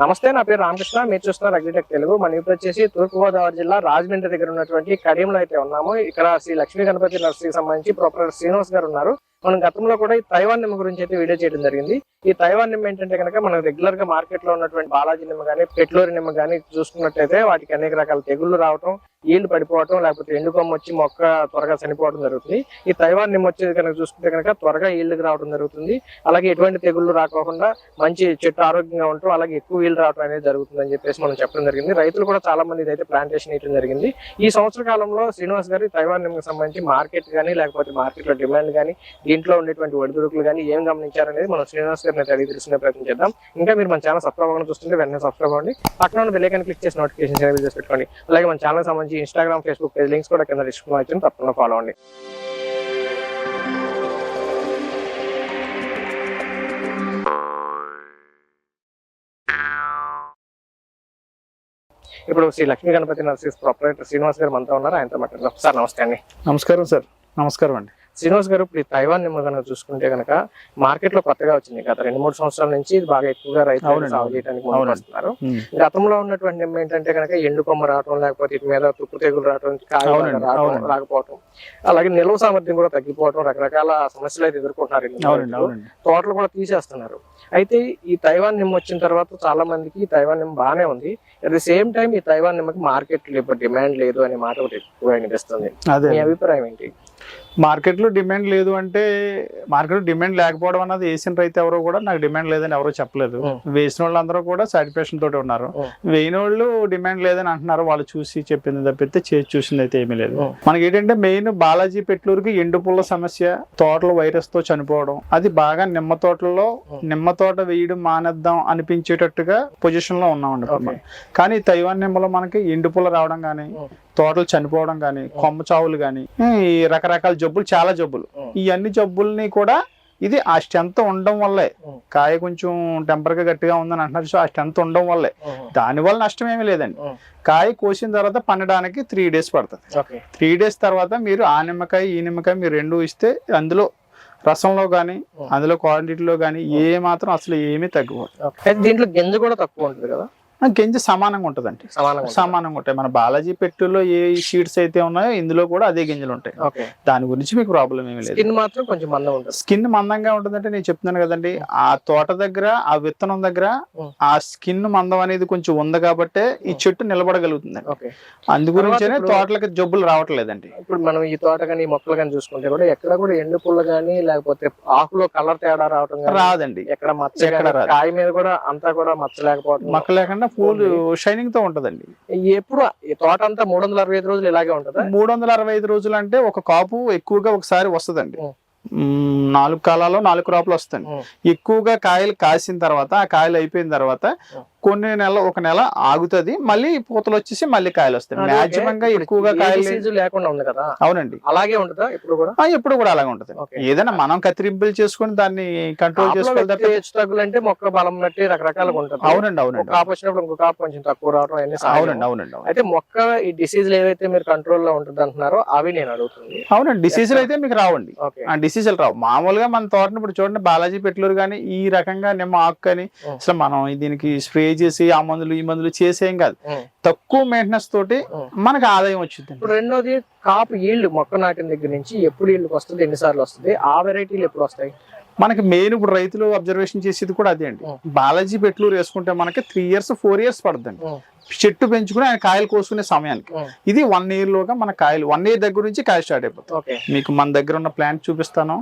నమస్తే నా పేరు రామకృష్ణ. మీరు చూస్తున్నారు అగ్రిటెక్ తెలుగు. మన ఇప్పుడు వచ్చేసి తూర్పుగోదావరి జిల్లా రాజమండ్రి దగ్గర ఉన్నటువంటి కడియంలో అయితే ఉన్నాము. ఇక్కడ శ్రీ లక్ష్మీ గణపతి నర్సరీకి సంబంధించి ప్రొఫెసర్ శ్రీనివాస్ గారు ఉన్నారు. మనం గతంలో కూడా ఈ తైవాన్ నిమ్మ గురించి అయితే వీడియో చేయడం జరిగింది. ఈ తైవాన్ నిమ్మ ఏంటంటే కనుక మనం రెగ్యులర్గా మార్కెట్లో ఉన్నటువంటి బాలాజీ నిమ్మ కానీ పెట్లోరి నిమ్మ కానీ చూసుకున్నట్టయితే వాటికి అనేక రకాల తెగుళ్ళు రావటం ఈళ్ళు పడిపోవటం లేకపోతే ఎండుకొమ్మ వచ్చి మొక్క త్వరగా చనిపోవడం జరుగుతుంది. ఈ తైవాన్ నిమ్మ వచ్చేది కనుక చూసుకుంటే కనుక త్వరగా ఈళ్ళకి రావడం జరుగుతుంది. అలాగే ఎటువంటి తెగుళ్ళు రాకోకుండా మంచి చెట్టు ఆరోగ్యంగా ఉంటాం అలాగే ఎక్కువ వీళ్ళు రావడం అనేది జరుగుతుంది అని చెప్పేసి మనం చెప్పడం జరిగింది. రైతులు కూడా చాలా మంది ఇదైతే ప్లాంటేషన్ ఇవ్వడం జరిగింది. ఈ సంవత్సర కాలంలో శ్రీనివాస్ గారు తైవాన్ నిమ్మకి సంబంధించి మార్కెట్ కానీ లేకపోతే మార్కెట్లో డిమాండ్ కానీ దీంట్లో ఉండేటువంటి ఒడిదుడుకులు కానీ ఏం గమనించారనేది మనం శ్రీనివాస్ గారిని అయితే అడిగి తెలుసుకునే ప్రయత్నం చేద్దాం. ఇంకా మీరు మన ఛానల్ సబ్స్క్రైబ్ అవ్వడం చూస్తుంటే వెంటనే సబ్స్క్రైబ్ అవ్వండి. పక్కన ఉన్న బెల్లైకన్ క్లిక్ చేసి నోటిఫికేషన్ అనేవి చేసి పెట్టుకోండి. అలాగే మన ఛానల్ సంబంధించి ఇన్స్టాగ్రామ్ ఫేస్బుక్ పేజ్ లింక్స్ కూడా కింద డిస్క్రిప్షన్ ఇచ్చిన తప్పకుండా ఫాలో అండి ఇప్పుడు శ్రీ లక్ష్మీ గణపతి నర్సీస్ ప్రొపరేటర్ శ్రీనివాస్ గారు మనతో ఉన్నారు. ఆయనతో మాట్లాడదాం. సార్ నమస్తే అండి. నమస్కారం సార్. నమస్కారం అండి. శ్రీనివాస్ గారు ఇప్పుడు ఈ తైవాన్ నిమ్మ కనుక చూసుకుంటే కనుక మార్కెట్లో కొత్తగా వచ్చింది గత రెండు మూడు సంవత్సరాల నుంచి ఇది బాగా ఎక్కువగా రైతులు సాగు. చేయడానికి. వస్తున్నారు. గతంలో ఉన్నటువంటి నిమ్మ ఏంటంటే కనుక ఎండు కొమ్మ రావడం లేకపోతే ఇటు మీద తుప్పు తెగులు రావడం కాయ అవునండి, రావడం. రాకపోవడం అలాగే నిల్వ సామర్థ్యం కూడా తగ్గిపోవడం రకరకాల సమస్యలు అయితే ఎదుర్కొంటున్నారు తోటలు కూడా తీసేస్తున్నారు అయితే ఈ తైవాన్ నిమ్మ వచ్చిన తర్వాత చాలా మందికి తైవాన్ నిమ్మ బాగానే ఉంది అట్ ది సేమ్ టైం ఈ తైవాన్ నిమ్మకి మార్కెట్ ఇప్పుడు డిమాండ్ లేదు అనే మాట ఒకటి ఎక్కువ వినిపిస్తుంది మీ అభిప్రాయం ఏంటి మార్కెట్లో డిమాండ్ లేదు అంటే మార్కెట్లో డిమాండ్ లేకపోవడం అన్నది వేసిన రైతు ఎవరో కూడా నాకు డిమాండ్ లేదని ఎవరో చెప్పలేదు. వేసిన వాళ్ళందరూ కూడా సాటిస్ఫాక్షన్ తోటి ఉన్నారు. వేయని వాళ్ళు డిమాండ్ లేదని అంటున్నారు వాళ్ళు చూసి చెప్పింది తప్పితే చేసి చూసింది అయితే ఏమీ లేదు. మనకి ఏంటంటే మెయిన్ బాలాజీ పెట్లూరుకి ఎండు పుల్ల సమస్య తోటలు వైరస్తో చనిపోవడం అది బాగా నిమ్మ తోటల్లో. నిమ్మ తోట వేయడం మానేద్దాం అనిపించేటట్టుగా పొజిషన్లో ఉన్నామండి. కానీ తైవాన్ నిమ్మలో మనకి ఎండు పుల్ల రావడం కానీ. తోటలు చనిపోవడం కానీ కొమ్మ చావులు కానీ ఈ రకరకాల జబ్బులు చాలా జబ్బులు. ఈ అన్ని జబ్బుల్ని కూడా ఇది ఆ స్ట్రెంత్ ఉండడం వల్లే. కాయ కొంచెం టెంపర్గా గట్టిగా ఉందని అంటున్నారు సో ఆ స్ట్రెంత్ ఉండడం వల్లే. దానివల్ల నష్టం ఏమీ లేదండి. కాయ కోసిన తర్వాత పండడానికి త్రీ డేస్ పడుతుంది త్రీ డేస్ తర్వాత మీరు ఆ నిమ్మకాయ ఈ నిమ్మకాయ మీరు రెండు ఇస్తే అందులో రసంలో కానీ. అందులో క్వాంటిటీలో కానీ ఏ మాత్రం అసలు ఏమీ తగ్గిపోదు దీంట్లో గింజ కూడా తక్కువ ఉంటుంది కదా గింజ సమానంగా ఉంటుందండి. సమానంగా ఉంటాయి. మన బాలాజీ పెట్టులో ఏ షీట్స్ అయితే ఉన్నాయో ఇందులో కూడా అదే గింజలు ఉంటాయి. దాని గురించి మీకు ప్రాబ్లం ఏమీ లేదు. స్కిన్ మాత్రం కొంచెం మందం ఉంటుంది. స్కిన్ మందంగా ఉంటుందంటే నేను చెప్తున్నాను కదండి. ఆ తోట దగ్గర ఆ విత్తనం దగ్గర. ఆ స్కిన్ మందం అనేది కొంచెం ఉంది కాబట్టే ఈ. చెట్టు నిలబడగలుగుతుంది అందు గురించేనే ఇప్పుడు- తోటలకి జబ్బులు రావట్లేదండి. ఇప్పుడు మనం ఈ తోట కానీ మొక్కలు కానీ చూసుకుంటే కూడా ఎక్కడ కూడా ఎండు పుల్ల కానీ లేకపోతే ఆకులో కలర్ తేడా రావడం రాదండి. ఎక్కడ మచ్చ ఎక్కడ. కాయ మీద కూడా అంతా కూడా మచ్చ లేకపోవడం మొక్క లేకుండా పూలు షైనింగ్తో ఉంటదండి. ఎప్పుడు తోట అంతా మూడు వందల అరవై ఐదు రోజులు ఇలాగే ఉంటుందా? మూడు వందల అరవై ఐదు రోజులు అంటే ఒక కాపు ఎక్కువగా ఒకసారి వస్తదండి. నాలుగు కాలాల్లో నాలుగు క్రాపులు వస్తాయి. ఎక్కువగా కాయలు కాసిన తర్వాత ఆ కాయలు అయిపోయిన తర్వాత. కొన్ని నెల ఒక నెల ఆగుతది. మళ్ళీ పూతలు వచ్చేసి మళ్ళీ కాయలు వస్తాయి. మాక్సిమం గా ఎక్కువగా కాయలు లేకుండా ఉంది కదా. అవునండి. అలాగే ఉంటుందా? ఇప్పుడు కూడా? ఎప్పుడు కూడా అలాగే ఉంటది. ఏదైనా మనం కత్తిరింపులు చేసుకొని దాన్ని కంట్రోల్ చేసుకోవాలి అంటే మొక్క బలం బట్టి రకరకాలుగా ఉంటుంది. అవునండి అవునండి. కాపు వచ్చినప్పుడు ఇంకో కాపు కొంచెం తక్కువ రావడం అన్ని. అవునండి అవునండి అవును. అయితే మొక్క ఈ డిసీజులు ఏవైతే మీరు కంట్రోల్లో ఉంటుంది అంటున్నారో అవి నేను అడుగుతుంది అవునండి డిసీజులు అయితే మీకు రావండి. ఆ డిసీజులు రావు మామూలుగా మన తోటని ఇప్పుడు చూడండి బాలాజీ పెట్లూరు కానీ ఈ రకంగా నిమ్మ ఆకు కానీ. అసలు మనం దీనికి స్ప్రే చేసి ఆ మందులు ఈ మందులు చేసేం కాదు. తక్కువ మెయింటెనెన్స్ తోటి. మనకు ఆదాయం వచ్చింది ఇప్పుడు రెండోది కాపు ఈల్డ్ మొక్క నాటిన దగ్గర నుంచి ఎప్పుడు ఈల్డ్ వస్తుంది ఎన్నిసార్లు వస్తుంది ఆ వెరైటీలు ఎప్పుడు వస్తాయి మనకి మెయిన్ ఇప్పుడు రైతులు అబ్జర్వేషన్ చేసేది కూడా అదే అండి. బాలాజీ పెట్లూరు వేసుకుంటే మనకి త్రీ ఇయర్స్ ఫోర్ ఇయర్స్ పడుతుంది. చెట్టు పెంచుకుని ఆయన కాయలు కోసుకునే సమయానికి. ఇది వన్ ఇయర్ లోగా మన కాయలు వన్ ఇయర్ దగ్గర నుంచి కాయ స్టార్ట్ అయిపోతుంది మీకు మన దగ్గర ఉన్న ప్లాంట్ చూపిస్తాను.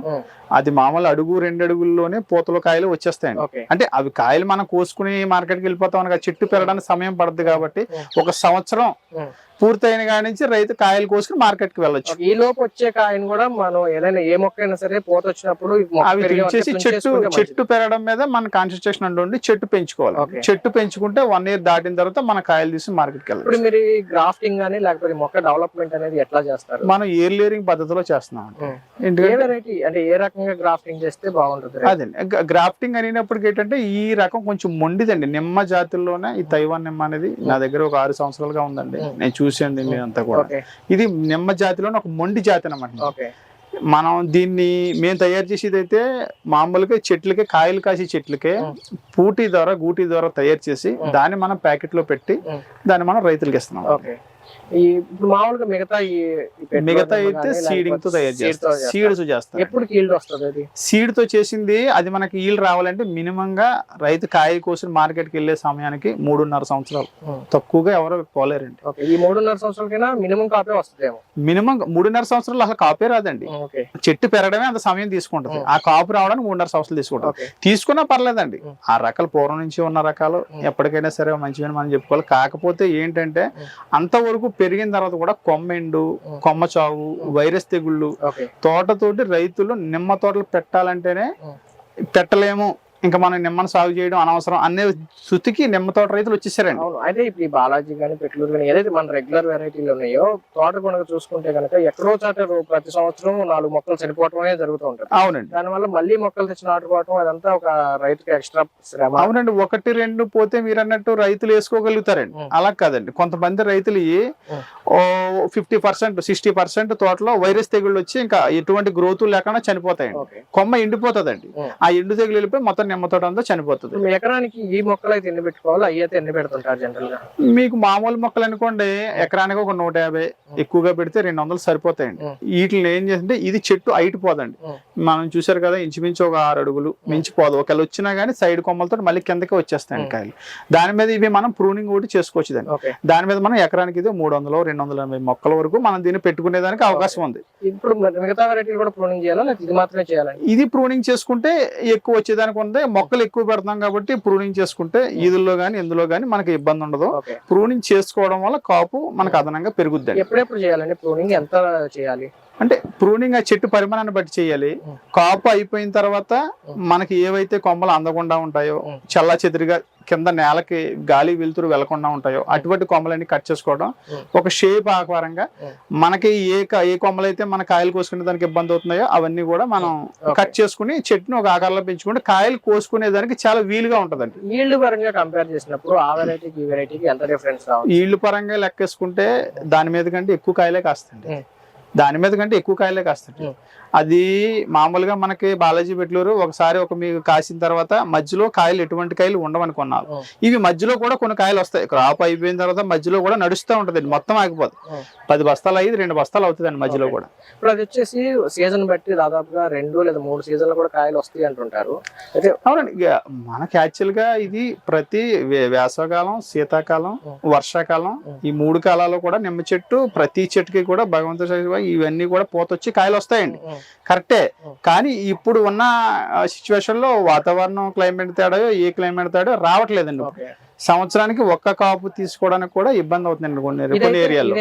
అది మామూలు అడుగు రెండు అడుగుల్లోనే పూతల కాయలు వచ్చేస్తాయండి అంటే అవి కాయలు మనం కోసుకుని మార్కెట్కి వెళ్ళిపోతాం అనగా చెట్టు పెరగడానికి సమయం పడుతుంది కాబట్టి. ఒక సంవత్సరం. పూర్తయిన కాడి నుంచి రైతు కాయలు కోసుకుని మార్కెట్కి వెళ్ళొచ్చు. ఈ లోపు వచ్చే కాయను కూడా మనం ఏదైనా ఏ మొక్క అయినా సరే పోత వచ్చినప్పుడు అవి తెంచేసి చెట్టు. చెట్టు పెరగడం మీద మన కాన్సన్ట్రేషన్ ఉండి చెట్టు పెంచుకోవాలి. చెట్టు పెంచుకుంటే వన్ ఇయర్ దాటిన తర్వాత మన కాయలు తీసి మార్కెట్కి ఇప్పుడు వెళ్ళచ్చు. మీరు గ్రాఫ్టింగ్ గానీ లేకపోతే మొక్క డెవలప్మెంట్ అనేది ఎట్లా చేస్తారు? మనం ఇయర్ లేరింగ్ పద్ధతిలో చేస్తున్నాం. వెరైటీ అంటే ఏ రకంగా గ్రాఫ్టింగ్ చేస్తే బాగుంటుంది అదే గ్రాఫ్టింగ్ అనేటప్పటికి ఏంటంటే ఈ రకం కొంచెం మొండిదండి. నిమ్మ జాతుల్లోనే ఈ తైవాన్ నిమ్మ అనేది నా దగ్గర ఒక ఆరు సంవత్సరాలుగా ఉందండి. నేను దీన్ని అంతా కూడా. ఇది నిమ్మ జాతిలోనే ఒక మొండి జాతి అనమాట మనం దీన్ని మేము తయారు చేసేది అయితే మామూలుగా చెట్లకి కాయలు కాసే చెట్లకే. పూటి ద్వారా గూటి ద్వారా తయారు చేసి. దాన్ని మనం ప్యాకెట్లో పెట్టి. దాన్ని మనం రైతులకు ఇస్తున్నాం. ఈ ఇప్పుడు మామూలుగా మిగతా ఈ మిగతా అయితే సీడింగ్తో తయారు చేస్తారు. సీడ్స్ చేస్తాం ఎప్పుడు కీల్డ్ వస్తుంది అది? సీడ్తో చేసింది అది మనకి ఈల్ రావాలంటే మినిమం గా రైతు కాయ కోసిన మార్కెట్కి వెళ్ళే సమయానికి మూడున్నర సంవత్సరాలు. తక్కువగా ఎవరు పోలేరండి. ఈ మూడున్నర సంవత్సరాలకైనా మినిమం కాపీ వస్తుందేమో? మినిమం మూడున్నర సంవత్సరాలు అసలు కాపే రాదండి. చెట్టు పెరగడమే అంత సమయం తీసుకుంటుంది. ఆ. కాపు రావడానికి మూడున్నర సంవత్సరాలు తీసుకుంటుంది. ఓకే. తీసుకున్నా పర్లేదండి. ఆ. రకాలు పూర్వం నుంచి ఉన్న రకాలు. ఎప్పటికైనా సరే మంచివని మనం చెప్పుకోవాలి. కాకపోతే ఏంటంటే ఉం. అంతవరకు పెరిగిన తర్వాత కూడా కొమ్మ ఎండు ఉం. కొమ్మ చావు. వైరస్ తెగుళ్ళు తోటతోటి రైతులు నిమ్మ తోటలు పెట్టాలంటేనే. పెట్టలేము ఇంకా మనం నిమ్మను సాగు చేయడం అనవసరం అనే శృతికి నిమ్మ తోట రైతులు వచ్చేసారండి. అవును. అయితే ఇప్పుడు ఈ బాలాజీ కానీ పెట్లూరు కానీ ఏదైతే మన రెగ్యులర్ వెరైటీలు ఉన్నాయో తోట కనుక చూసుకుంటే కనుక ఎక్కడో చాట ప్రతి సంవత్సరం నాలుగు మొక్కలు చనిపోవటం అనేది జరుగుతూ ఉంటుంది. అవునండి. దానివల్ల మళ్ళీ మొక్కలు తెచ్చి నాటుకోవటం అదంతా ఒక రైతుకి ఎక్స్ట్రా శ్రమ. అవునండి. ఒకటి రెండు పోతే మీరు అన్నట్టు రైతులు వేసుకోగలుగుతారండి. అలా కాదండి. కొంతమంది రైతులు ఫిఫ్టీ పర్సెంట్ సిక్స్టీ పర్సెంట్ తోటలో వైరస్ తెగుళ్ళు వచ్చి ఇంకా ఎటువంటి గ్రోత్ లేకుండా చనిపోతాయండి. కొమ్మ ఎండిపోతుందండి. ఆ ఎండు తెగులు వెళ్ళిపోయి మొత్తం నిమ్మ తోట అంతా చనిపోతుంది ఎకరానికి ఈ మొక్కలు అయితే ఎన్ని పెట్టుకోవాలి అవి అయితే ఎన్ని పెడుతుంటారు జనరల్గా? మీకు మామూలు మొక్కలు అనుకోండి ఎకరానికి ఒక నూట యాభై ఎక్కువగా పెడితే రెండు వందలు సరిపోతాయండి. వీటిని ఏం చేస్తుంటే ఇది చెట్టు హైట్ పోదండి. మనం చూసారు కదా ఇంచుమించు ఒక ఆరు అడుగులు మించిపోదు ఒకవేళ వచ్చినా కానీ సైడ్ కొమ్మలతో మళ్ళీ కిందకి వచ్చేస్తాయండి. కాయలు. దాని మీద ఇవి మనం ప్రూనింగ్ కూడా చేసుకోవచ్చు దాన్ని దాని మీద మనం ఎకరానికి ఇది మూడు వందలు రెండు వందల ఎనభై మొక్కల వరకు మనం దీన్ని పెట్టుకునేదానికి అవకాశం ఉంది. ఇప్పుడు మరి మిగతా వెరైటీలు కూడా ప్రూనింగ్ చేయాలా? లేకపోతే ఇది మాత్రమే చేయాలండి ఇది ప్రూనింగ్ చేసుకుంటే ఎక్కువ వచ్చేదానికి ఉంది. మొక్కలు ఎక్కువ పెడతాం కాబట్టి ప్రూనింగ్ చేసుకుంటే ఈదుల్లో కానీ ఇందులో కానీ మనకి ఇబ్బంది ఉండదు. ప్రూనింగ్ చేసుకోవడం వల్ల కాపు మనకు అదనంగా పెరుగుద్దండి. ఎప్పుడు చేయాలండి? ప్రూనింగ్ ఎంత చేయాలి? అంటే ప్రూనింగ్ ఆ చెట్టు పరిమాణాన్ని బట్టి చేయాలి. కాపు అయిపోయిన తర్వాత. మనకి ఏవైతే కొమ్మలు అందకుండా ఉంటాయో. చల్లా చెదిరిగా కింద నేలకి గాలి వెలుతురు వెళ్ళకుండా ఉంటాయో అటువంటి కొమ్మలన్నీ కట్ చేసుకోవడం. ఒక షేప్ ఆకారంగా. మనకి ఏ ఏ కొమ్మలు అయితే మన కాయలు కోసుకునే దానికి ఇబ్బంది అవుతున్నాయో అవన్నీ కూడా మనం. కట్ చేసుకుని చెట్టుని ఒక ఆకారంలో పెంచుకుంటే కాయలు కోసుకునే దానికి చాలా వీలుగా ఉంటదండి ఈల్డ్ పరంగా కంపేర్ చేసినప్పుడు ఆ వెరైటీకి ఈ వెరైటీకి ఎంత డిఫరెన్స్ ఈళ్ళు పరంగా లెక్కేసుకుంటే దాని మీద కంటే ఎక్కువ కాయలే కాస్తుంది. దాని మీద కంటే ఎక్కువ కాయలే కాస్తుంది ఉం. అది మామూలుగా మనకి బాలాజీ పెట్లూరు ఒకసారి ఒక మీకు కాసిన తర్వాత మధ్యలో కాయలు ఎటువంటి కాయలు ఉండవనుకున్నారు ఉం. ఇవి మధ్యలో కూడా కొన్ని కాయలు వస్తాయి క్రాప్ అయిపోయిన తర్వాత మధ్యలో కూడా నడుస్తూ ఉంటది మొత్తం ఆగిపోదు. పది బస్తాలు అయ్యి రెండు బస్తాలు అవుతుందండి మధ్యలో. కూడా ఇప్పుడు అది వచ్చేసి సీజన్ బట్టి దాదాపుగా రెండు లేదా మూడు సీజన్లు కూడా కాయలు వస్తాయి అంటుంటారు అయితే అవునండి మనకి యాక్చువల్గా ఇది ప్రతి వేసవకాలం శీతాకాలం. వర్షాకాలం. ఈ మూడు కాలాల్లో కూడా నిమ్మ చెట్టు ప్రతి చెట్టుకి కూడా భగవంతుడు సహాయంగా ఇవన్నీ కూడా పోతొచ్చి కాయలు వస్తాయండి. కరెక్టే. కానీ ఇప్పుడు ఉన్న సిచ్యువేషన్లో వాతావరణం క్లైమేట్ తేడా ఏ క్లైమేట్ తేడా రావట్లేదండి సంవత్సరానికి ఒక్క కాపు తీసుకోవడానికి కూడా ఇబ్బంది అవుతుందండి కొన్ని కొన్ని ఏరియాలో.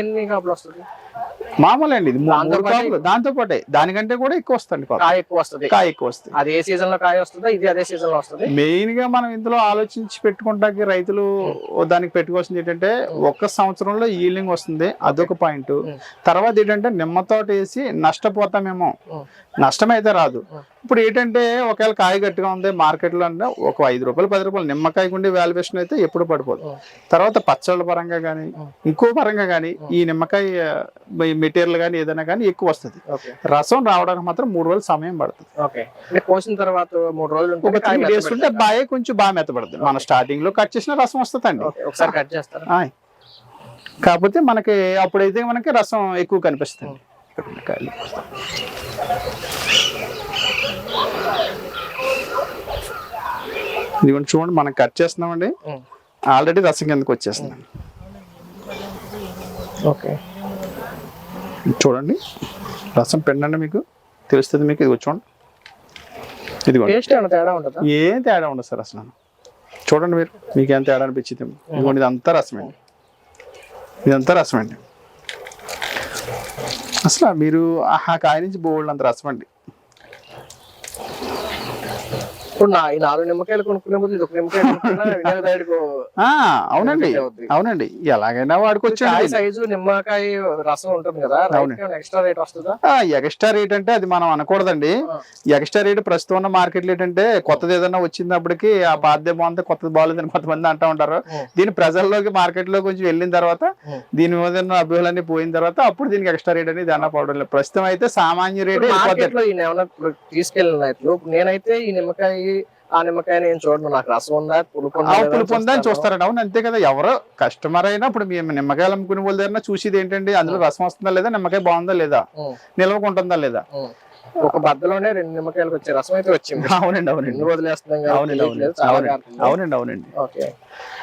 మామూలు అండి ఇది మూడు కాపులు దాంతో పాటే దానికంటే కూడా ఎక్కువ వస్తుంది. కాయ ఎక్కువ వస్తుంది. కాయ ఎక్కువ వస్తుంది. అది ఏ సీజన్లో కాయ వస్తుందా ఇది అదే సీజన్లో వస్తుంది. మెయిన్గా మనం ఇందులో ఆలోచించి పెట్టుకుంటాకి రైతులు దానికి పెట్టుకోవాల్సింది ఏంటంటే ఒక్క సంవత్సరంలో ఈల్డింగ్ వస్తుంది అదొక పాయింట్. తర్వాత ఏంటంటే నిమ్మతోట వేసి నష్టపోతామేమో. ఉం. నష్టం అయితే రాదు. ఇప్పుడు ఏంటంటే ఒకవేళ కాయ గట్టిగా ఉంది మార్కెట్లో అంటే ఒక ఐదు రూపాయలు పది రూపాయలు నిమ్మకాయ ఉండే వాల్యుయేషన్ అయితే ఎప్పుడు పడిపోదు. తర్వాత పచ్చళ్ళ పరంగా కానీ. ఇంకో పరంగా కానీ ఈ నిమ్మకాయ మెటీరియల్ కానీ ఏదైనా కానీ ఎక్కువ వస్తుంది రసం రావడానికి మాత్రం మూడు రోజులు సమయం పడుతుంది కోసిన తర్వాత మూడు రోజులు ఒక త్రీ డేస్ ఉంటే? బాగా కొంచెం బాగా మెత్తపడుతుంది మన స్టార్టింగ్లో కట్ చేసిన రసం వస్తుందండి ఓకే ఒకసారి కట్ చేస్తారా. కాకపోతే మనకి అప్పుడైతే మనకి రసం ఎక్కువ కనిపిస్తుంది. ఇదిగోండి చూడండి మనం కట్ చేస్తున్నామండి. ఆల్రెడీ రసం కిందకి వచ్చేస్తుంది. ఓకే. చూడండి. రసం పిండండి మీకు. తెలుస్తుంది మీకు. ఇది చూడండి. ఉంటుందా ఏం తేడా ఉండదు సార్ అసలు. చూడండి మీరు. మీకు ఏం తేడా అనిపించింది? ఇదిగోండి ఇదంతా రసమండి ఇదంతా రసమండి అసలు మీరు ఆ కాయ నుంచి బోల్డ్ అంత రసం అండి. ఇప్పుడు నా ఈ నాలుగు నిమ్మకాయలు కొనుక్కునే ఇది ఒక నిమ్మకాయ అవునండి. అవునండి ఎలాగైనా వాడుకోవచ్చు సైజు నిమ్మకాయ రసం ఉంటుంది కదా. ఎక్స్ట్రా రేట్ వస్తుందా ఎక్స్ట్రా రేట్ అంటే అది మనం అనకూడదండి. ఎక్స్ట్రా రేట్ ప్రస్తుతం ఉన్న మార్కెట్ రేట్ అంటే కొత్తది ఏదైనా వచ్చినప్పటికి ఆ పాతదే బాగుంది కొత్తది బాగాలేదని కొంతమంది అంటూ ఉంటారు. దీని ప్రజల్లోకి మార్కెట్లో కొంచెం వెళ్ళిన తర్వాత. దీని మీద ఉన్న అభ్యూహాలన్నీ పోయిన తర్వాత అప్పుడు దీనికి ఎక్స్ట్రా రేట్ అనేది అన్న పడడం లేదు ప్రస్తుతం అయితే సామాన్య రేట్ తీసుకెళ్ళిన నేనైతే ఈ నిమ్మకాయ ఆ నిమ్మకాయ నేను చూడను. నాకు రసం ఉందా? పులుపు ఉందా? పులుపు ఉందని చూస్తాను. చూస్తారండి అవును అంతే కదా. ఎవరో కస్టమర్ అయినా ఇప్పుడు మేము నిమ్మకాయలు అమ్ముకునే వాళ్ళ దగ్గర చూసేది ఏంటండి? అందులో రసం వస్తుందా లేదా? నిమ్మకాయ బాగుందా లేదా. నిల్వకుంటుందా లేదా. ఒక బద్దలోనే రెండు నిమ్మకాయలకు వచ్చే రసం అయితే వచ్చింది. అవునండి అవునండి. వదిలేస్తున్నాం అవునండి. అవునండి. అవునండి. అవునండి అవునండి. ఓకే.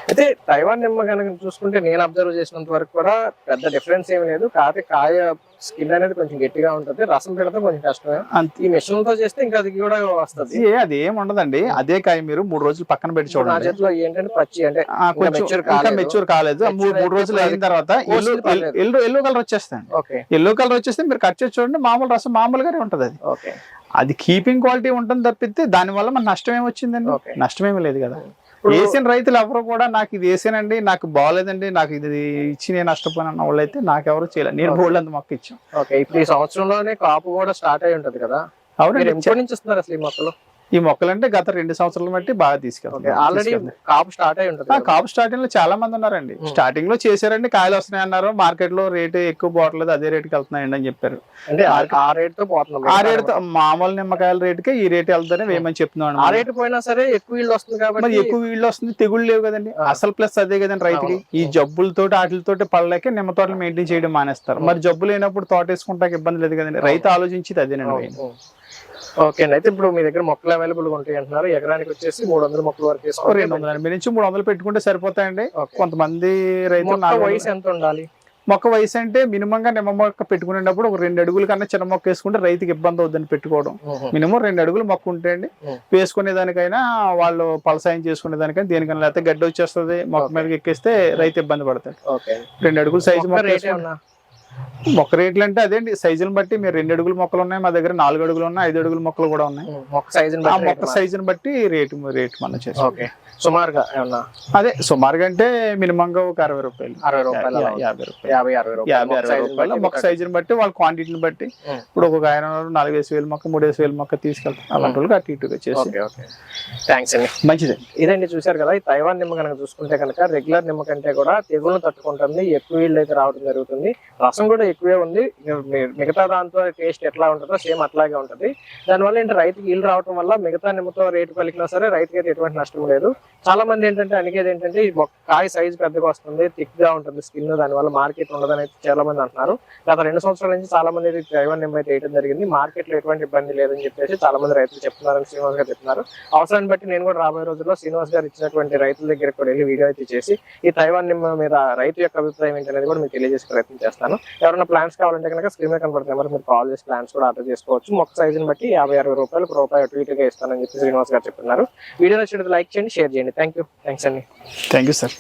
అయితే తైవాన్ నిమ్మ కనుక చూసుకుంటే నేను అబ్జర్వ్ చేసినంత వరకు కూడా పెద్ద డిఫరెన్స్ ఏమి లేదు. కాకపోతే కాయ స్కిన్ అనేది కొంచెం గట్టిగా ఉంటుంది రసం పెడితే కొంచెం కష్టమే. ఈ మిషన్తో చేస్తే ఇంకా అది కూడా వస్తుంది. ఏ అది ఏం ఉండదండి. అదే కాయ మీరు మూడు రోజులు పక్కన పెట్టి నా చూడండి. చేతిలో ఏంటంటే పచ్చి అంటే కొంచెం. మెచ్యూర్ కాలేదు. మూడు రోజులు అయిన తర్వాత. ఎల్లో ఎల్లో కలర్ వచ్చేస్తాయి ఎల్లో కలర్ వచ్చేస్తే మీరు కట్ చేసి చూడండి మామూలు రసం మామూలుగానే ఉంటది అది. అది కీపింగ్ క్వాలిటీ ఉంటుంది తప్పితే దాని వల్ల మన నష్టం ఏమొచ్చిందండి నష్టమేమీ లేదు కదా. వేసిన రైతులు ఎవరు కూడా నాకు ఇది వేసానండి నాకు బాగాలేదండి నాకు ఇది ఇచ్చి నేను నష్టపోయిన వాళ్ళైతే నాకెవరు చేయలేదు. నేను బోల్డ్ అంత మొక్క ఇచ్చాం. ఓకే ఇప్పుడు ఈ సంవత్సరంలోనే కాపు కూడా స్టార్ట్ అయి ఉంటది కదా. మీరు అవునండి ఎప్పటి నుంచి ఇస్తున్నారు అసలు ఈ మొక్కలు? ఈ మొక్కలంటే గత రెండు సంవత్సరాల బట్టి బాగా తీసుకెళ్తాం ఆల్రెడీ. కాపు స్టార్ట్ అయి ఉంటది. కాపు స్టార్టింగ్లో చాలా మంది ఉన్నారండి. స్టార్టింగ్లో చేశారండి కాయలు వస్తున్నాయి అన్నారు. మార్కెట్లో రేట్ ఎక్కువ పోవట్లేదు అదే రేటుకి వెళ్తున్నాయండి అని చెప్పారు. అంటే ఆ- రేట్తో పోతున్నాం. ఆ రేటుతో మామూలు నిమ్మకాయల రేటుకే ఈ రేట్ వెళ్తానే వేయమని చెప్తున్నాను ఆ రేటు పోయినా సరే ఎక్కువ ఇల్లు వస్తుంది మరి కాబట్టి ఎక్కువ వీళ్ళు వస్తుంది తెగుళ్ళు లేవు కదండి. అసలు ప్లస్ అదే కదండి రైతుకి. ఈ జబ్బులతో వాటితోటి పడలేక నిమ్మ తోటలు మెయింటైన్ చేయడం మానేస్తారు. మరి జబ్బు లేనప్పుడు తోట వేసుకుంటాకి ఇబ్బంది లేదు కదండి. రైతు ఆలోచించేది అదేనండి ఓకే అయితే ఇప్పుడు మీ దగ్గర మొక్కలు అవైలబుల్గా ఉంటాయి అంటున్నారు. ఎకరానికి వచ్చేసి మూడు వందల మొక్కల వరకు ఓ తీసుకోవాలి రెండు వందల. ఎనభై నుంచి మూడు వందలు పెట్టుకుంటే సరిపోతాయండి. కొంతమంది రైతులు నాలుగు వయసు ఎంత ఉండాలి? మొక్క వయసు అంటే మినిమం గా నిమ్మ మొక్క పెట్టుకునేటప్పుడు ఒక రెండు అడుగుల కన్నా చిన్న మొక్క వేసుకుంటే రైతుకి ఇబ్బంది అవుద్దని పెట్టుకోవడం. మినిమం రెండు అడుగులు మొక్క ఉంటే అండి. వేసుకునే దానికైనా వాళ్ళు పలసాయం చేసుకునే దానికైనా దేనికైనా లేకపోతే గడ్డి వచ్చేస్తుంది మొక్క. మీదకి ఎక్కిస్తే రైతు ఇబ్బంది పడతాడు. రెండు అడుగులు సైజు మొక్క మొక్క రేట్లు అంటే అదేంటి సైజుని బట్టి మీరు రెండు అడుగుల మొక్కలు ఉన్నాయి మా దగ్గర నాలుగు అడుగులు ఉన్నాయి ఐదు అడుగుల మొక్కలు కూడా ఉన్నాయి. మొక్క సైజుని బట్టి మొక్క సైజుని బట్టి రేటు రేటు మనం చేస్తాం. ఓకే. సుమారుగా ఏమన్నా? అదే సుమారుగా అంటే మినిమం గా ఒక అరవై రూపాయలు. అరవై రూపాయలు. యాభై రూపాయలు. యాభై అరవై రూపాయలు. యాభై అరవై రూపాయలు. బట్టి మొక్క సైజుని బట్టి వాళ్ళ క్వాంటిటీని బట్టి. ఇప్పుడు ఒక ఆయన నాలుగు వేసి వేలు మొక్క మూడు వేసి వేలు మొక్క తీసుకెళ్తాం అలాంటి వాళ్ళకి అటు ఇటుగా చేసి. థ్యాంక్స్ అండి. మంచిదండి ఇదండి చూశారు కదా ఈ తైవాన్ నిమ్మ కనుక చూసుకుంటే కనుక రెగ్యులర్ నిమ్మ కంటే కూడా తెగులను తట్టుకుంటుంది ఎక్కువ ఇల్లు అయితే రావడం జరుగుతుంది. రసం కూడా ఎక్కువే ఉంది. మీ- మిగతా దాంతో టేస్ట్ ఎట్లా ఉంటుందో సేమ్ అట్లాగే ఉంటుంది. దానివల్ల ఏంటి రైతుకి ఇల్లు రావడం వల్ల మిగతా నిమ్మతో రేటు పలికినా సరే రైతుకి అయితే ఎటువంటి నష్టం లేదు. చాలా మంది ఏంటంటే అనిగేది ఏంటంటే ఈ కాయ సైజ్ పెద్దగా వస్తుంది థిక్గా ఉంటుంది స్కిన్ దానివల్ల మార్కెట్ ఉండదని చాలా మంది అంటున్నారు. గత రెండు సంవత్సరాల నుంచి చాలా మంది అయితే నిమ్మ అయితే వేయడం జరిగింది. మార్కెట్లో ఎటువంటి ఇబ్బంది లేదని చెప్పేసి చాలా మంది రైతులు చెప్తున్నారని శ్రీనివాస్ గారు చెప్తున్నారు. అవసరాన్ని బట్టి నేను కూడా రాబోయే రోజుల్లో శ్రీనివాస్ గారు ఇచ్చినటువంటి రైతుల దగ్గర కూడా వెళ్ళి వీడియో అయితే చేసి ఈ తైవాన్ నిమ్మ మీద రైతు యొక్క అభిప్రాయం ఏంటనేది కూడా మీకు తెలియజేసే ప్రయత్నం చేస్తాను. ఎవరైనా ప్లాన్స్ కావాలంటే కనుక స్క్రీన్ మీద కనబడుతుంది మరి మీరు కాల్ చేసి ప్లాన్స్ కూడా ఆర్డర్ చేసుకోవచ్చు. మొక్క సైజుని బట్టి యాభై అరవై రూపాయలు ఒక రూపాయి అటు ఇటుగా ఇస్తానని చెప్పి శ్రీనివాస్ గారు చెప్తున్నారు. వీడియో నచ్చినట్టు లైక్ చేయండి షేర్ చేయండి. థ్యాంక్ యూ థ్యాంక్స్ అండి. Thank you sir